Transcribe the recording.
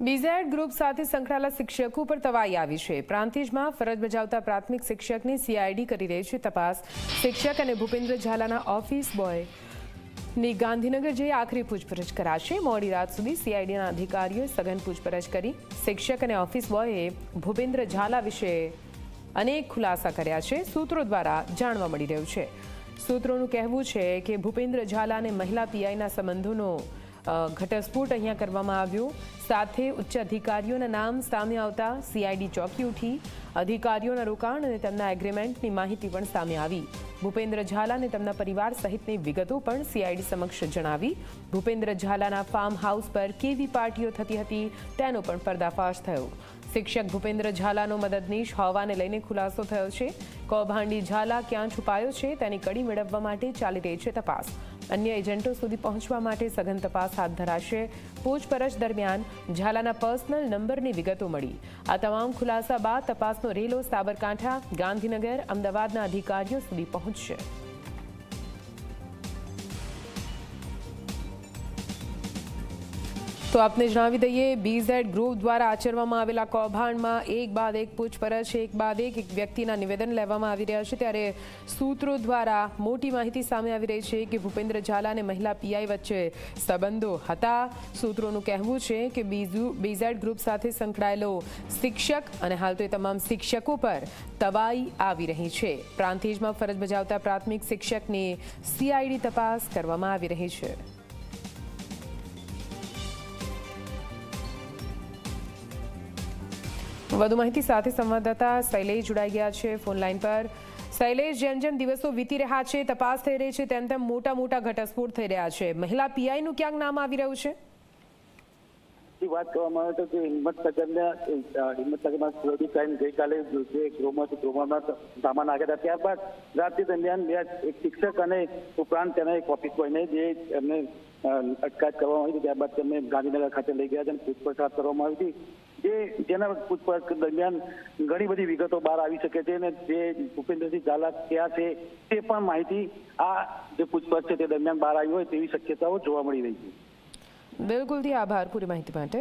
BZ group સાથે સંકળાયેલા શિક્ષકો પર તવાઈ આવી છે. પ્રાંતિજમાં ફરજ બજાવતા પ્રાથમિક શિક્ષકની સીઆઈડી કરી રહી છે તપાસ. શિક્ષક અને ભૂપેન્દ્ર ઝાલાના ઓફિસ બોયની ગાંધીનગર જઈ આખરી પૂછપરછ કરાશે. મોડી રાત સુધી સીઆઈડીના અધિકારીઓએ સઘન પૂછપરછ કરી. શિક્ષક અને ઓફિસ બોયે ભૂપેન્દ્ર ઝાલા વિશે અનેક ખુલાસા કર્યા છે. સૂત્રો દ્વારા જાણવા મળી રહ્યું છે. સૂત્રોનું કહેવું છે કે ભૂપેન્દ્ર ઝાલા અને મહિલા પીઆઈના સંબંધોનો ઘટસ્ફોટ અહીંયા કરવામાં આવ્યો. સાથે ઉચ્ચ અધિકારીઓના નામ સામે આવતા સીઆઈડી ચોકી ઉઠી. અધિકારીઓના રોકાણ અને તેમના એગ્રીમેન્ટની માહિતી પણ સામે આવી. ભૂપેન્દ્ર ઝાલા અને તેમના પરિવાર સહિતની વિગતો પણ સીઆઈડી સમક્ષ જણાવી. ભૂપેન્દ્ર ઝાલાના ફાર્મ હાઉસ પર કેવી પાર્ટીઓ થતી હતી, તેનો પણ પર્દાફાશ થયો. શિક્ષક ભૂપેન્દ્ર ઝાલાનો મદદનીશ હોવાને લઈને ખુલાસો થયો છે. કૌભાંડી ઝાલા ક્યાં છુપાયો છે, તેની કડી મેળવવા માટે ચાલી રહી છે તપાસ. અન્ય એજન્ટો સુધી પહોંચવા માટે સઘન તપાસ હાથ ધરાશે. પૂછપરછ દરમિયાન ઝાલાના પર્સનલ નંબરની વિગતો મળી. આ તમામ ખુલાસા બાદ તપાસનો રેલો સાબરકાંઠા, ગાંધીનગર, અમદાવાદના અધિકારીઓ સુધી પહોંચશે. તો આપને જણાવી દઈએ બીઝેડ ગ્રુપ દ્વારા આચરવામાં આવેલા કૌભાંડમાં એક બાદ એક પૂછપરછ, એક બાદ એક એક વ્યક્તિના નિવેદન લેવામાં આવી રહ્યા છે. ત્યારે સૂત્રો દ્વારા મોટી માહિતી સામે આવી રહી છે કે ભૂપેન્દ્ર ઝાલા અને મહિલા પીઆઈ વચ્ચે સંબંધો હતા. સૂત્રોનું કહેવું છે કે બીજુ બીઝેડ ગ્રુપ સાથે સંકળાયેલો શિક્ષક અને હાલ તો એ તમામ શિક્ષકો પર તવાઈ આવી રહી છે. પ્રાંતિજમાં ફરજ બજાવતા પ્રાથમિક શિક્ષકની સીઆઈડી તપાસ કરવામાં આવી રહી છે. વધુ માહિતી સાથે સંવાદદાતા શૈલેષ જોડાઈ ગયા છે ફોન લાઈન પર. શૈલેષ, જેમ જેમ દિવસો વીતી રહ્યા છે, તપાસ થઈ રહી છે, તેમ તેમ મોટા મોટા ઘટસ્ફોટ થઈ રહ્યા છે. મહિલા પીઆઈ નું ક્યાંક નામ આવી રહ્યું છે? વાત કરવામાં આવે તો કે હિંમતનગરના હિંમતનગરમાં સુરતી ક્રાઇમ ગઈકાલે જે ગૃહમાંથી ગ્રોમાં સામાન આવ્યા હતા ત્યારબાદ રાત્રિ દરમિયાન બે, એક શિક્ષક અને ઉપરાંત તેના એક ઓફિસ બોયને જે એમને અટકાયત કરવામાં આવી હતી, ત્યારબાદ તેમને ગાંધીનગર ખાતે લઈ ગયા હતા અને પૂછપરછ હાથ કરવામાં આવી હતી. જે જેના પૂછપરછ દરમિયાન ઘણી બધી વિગતો બહાર આવી શકે છે અને જે ભૂપેન્દ્રસિંહ ઝાલા ક્યાં છે તે પણ માહિતી આ જે પૂછપરછ છે તે દરમિયાન બહાર આવી હોય તેવી શક્યતાઓ જોવા મળી રહી છે. બિલકુલથી આભાર પૂરી માહિતી માટે.